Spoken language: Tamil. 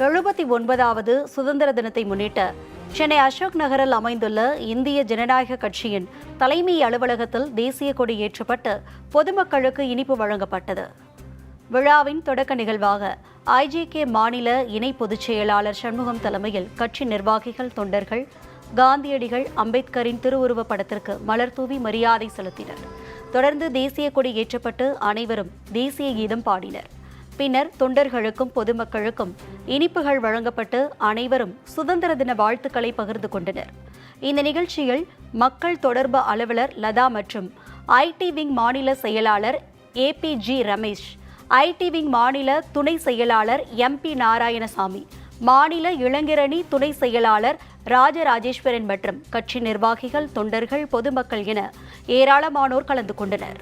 எழுபத்தி ஒன்பதாவது சுதந்திர தினத்தை முன்னிட்டு சென்னை அசோக் நகரில் அமைந்துள்ள இந்திய ஜனநாயக கட்சியின் தலைமை அலுவலகத்தில் தேசிய கொடி ஏற்றப்பட்டு பொதுமக்களுக்கு இனிப்பு வழங்கப்பட்டது. விழாவின் தொடக்க நிகழ்வாக ஐஜேகே மாநில இணை பொதுச் செயலாளர் சண்முகம் தலைமையில் கட்சி நிர்வாகிகள் தொண்டர்கள் காந்தியடிகள் அம்பேத்கரின் திருவுருவப் படத்திற்கு மலர் தூவி மரியாதை செலுத்தினர். தொடர்ந்து தேசிய கொடி ஏற்றப்பட்டு அனைவரும் தேசிய கீதம் பாடினர். பின்னர் தொண்டர்களுக்கும் பொதுமக்களுக்கும் இனிப்புகள் வழங்கப்பட்டு அனைவரும் சுதந்திர தின வாழ்த்துக்களை பகிர்ந்து கொண்டனர். இந்த நிகழ்ச்சியில் மக்கள் தொடர்பு அலுவலர் லதா மற்றும் ஐடி விங் மாநில செயலாளர் ஏபிஜி ரமேஷ் ஐடி விங் மாநில துணை செயலாளர் எம்பி நாராயணசாமி மாநில இளைஞரணி துணை செயலாளர் ராஜராஜேஸ்வரன் மற்றும் கட்சி நிர்வாகிகள் தொண்டர்கள் பொதுமக்கள் என ஏராளமானோர் கலந்து கொண்டனர்.